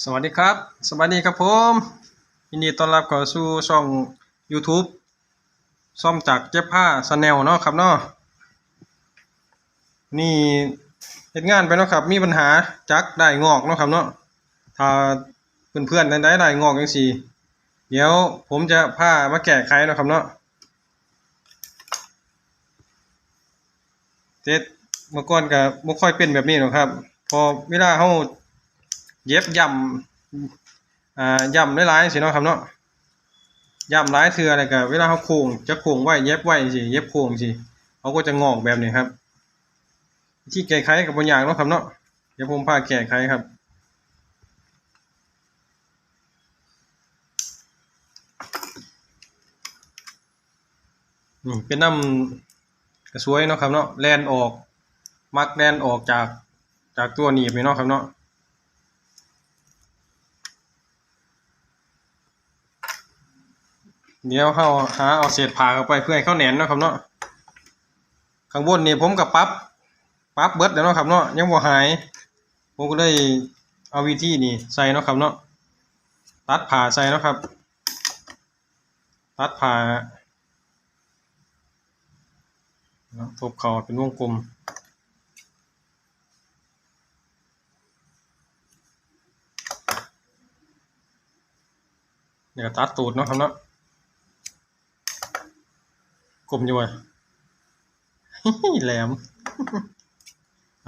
สวัสดีครับ สวัสดีครับผมยินดีต้อนรับเข้าสู่ช่อง YouTube ซ่อมจากเจ็บผ้าสแนลเนาะครับเนาะนี่เฮ็ดงานไปเนาะครับมีปัญหาจักได้งอกเนาะครับเนาะถ้าเพื่อนๆได้ได้งอกจังซี่ เดี๋ยวผมจะพามาแก้ไขเนาะครับเนาะเจ็ดเมื่อก่อนก็บ่ค่อยเป็นแบบนี้หรอกครับ พอเวลาเฮา เย็บย่ำอ่าย่ำหลายๆสิเนาะครับเนาะย่ำหลายเทื่ออะไรก็เวลาเขาโค้งจะโค้งไว้เย็บไว้สิเย็บโค้งสิเขาก็จะงอกแบบนี้ครับ ที่แก้ไขกับบางอย่างเนาะครับเนาะเดี๋ยวผมพาแก้ไขครับนี่เป็นน้ำกระสวยเนาะครับเนาะแลนออก มักแลนออกจากจากตัวหนีบนี่เนาะครับเนาะ เดี๋ยวเขาหาเอาเศษผ้าเข้าไปเพื่อให้เขาแหนนเนาะครับเนาะข้างบนนี่ผมกับปั๊บปั๊บเบิดแล้วเนาะครับเนาะยังบ่หาย ผมก็เลยเอาวิธีนี่ใส่เนาะครับเนาะตัดผ่าใส่เนาะครับ ตัดผ่าเนาะทบเขาเป็นวงกลมเดี๋ยวตัดตูดเนาะครับเนาะ กลมอยู่เว้ยแหลม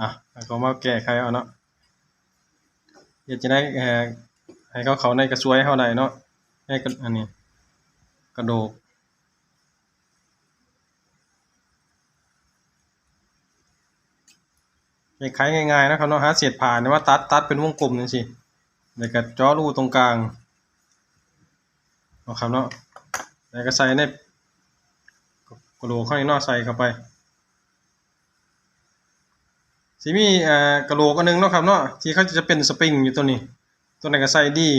อะแล้วก็มาแก้ไขเอาเนาะเดี๋ยวจะได้เอ่อให้เขาเขาในกระสวยเขาได้เนาะให้กระอันนี้กระโดกแก้ไขง่ายๆนะครับเนาะหาเศษผ่านเนี่ยว่าตัดตัดเป็นวงกลมจังซี่แล้วก็จาะรูตรงกลางเนาะครับเนาะแล้วก็ใส่ใน กระโหลกข้างในนอกใส่เข้าไปสิมีเอ่อกระโหลกอันหนึงเนาะครับเนาะที่เขาจะเป็นสปริงอยู่ตัวนี้ ตัวนั้นก็ใส่ดี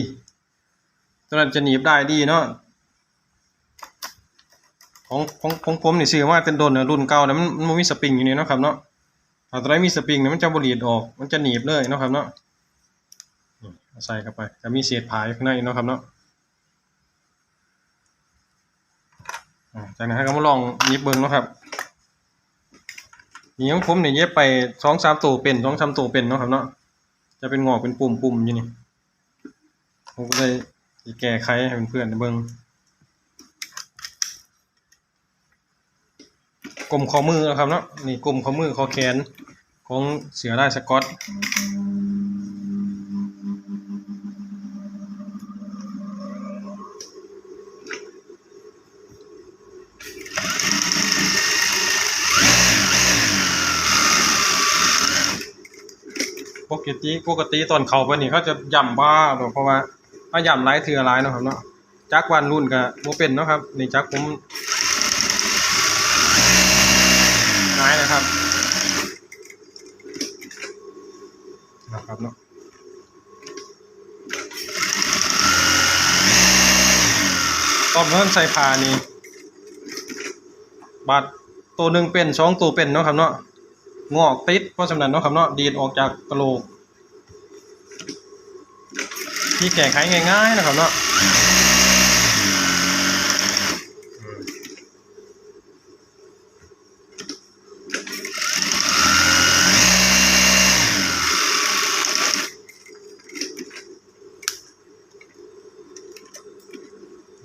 ตัวนั้นจะหนีบได้ดีเนาะของของของผมนี่ซื้อมาเป็นโดนรุ่นเก่าเนี่ยมันมันมีสปริงอยู่นี่เนาะครับเนาะถ้าตัวไหนมีสปริงเนี่ยมันจะบ่หลีดออก มันจะหนีบเลยเนาะครับเนาะใส่เข้าไปก็มีเศษผายข้างในเนาะครับเนาะ อ่า จากนั้นก็มาลองเย็บเบิ้งเนาะครับนี่ของผมเนี่ยเย็บไปสองสามตัวเป็นสองสามตัวเป็นเนาะครับเนาะจะเป็นงอกเป็นปุ่มปุ่มอยู่นี่ผมก็เลยแก้ไขให้เพื่อนๆเบิ้งกลมข้อมือนะครับเนาะนี่กลมข้อมือข้อแขนของเสือลายสกอต กติปกติตอนเขาไปนี่เขาจะย่ำบ้าดอกเพราะว่าถ้าย่ำหลายเทื่อหลายเนาะครับเนาะจักวันรุ่นก็บ่เป็นเนาะครับนี่จักผมหายนะครับนะครับเนาะตอนเพิ่นใส่ผานี่บาดตัวหนึ่งเป็นสองตัวเป็นเนาะครับเนาะงอกติดเพราะฉะนั้นเนาะครับเนาะดีดออกจากกระโหลก ที่แก้ไขง่ายๆนะครับเนาะ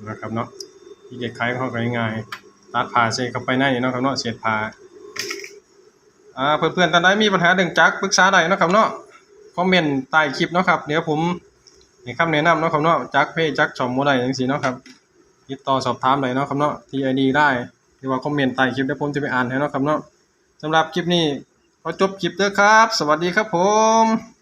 นะครับเนาะที่แก้ไขเข้าไปง่ายตัดผ่าเศษเข้าไปในเนะครับเนาะเศษผ่าอ่าเพื่อนๆท่านใดมีปัญหาเรื่องจักรปรึกษาได้นะครับเนาะคอมเมนต์ใต้คลิปเนาะครับเดี๋ยวผม ให้คำแนะนำเนาะครับเนาะจักเพจจักชอมโมได้จังซี่เนาะครับติดต่อสอบถามได้เนาะครับเนาะที่ ID ได้หรือว่าคอมเมนต์ใต้คลิปเดี๋ยวผมจะไปอ่านให้เนาะครับเนาะสำหรับคลิปนี้ขอจบคลิปเด้อครับ สวัสดีครับผม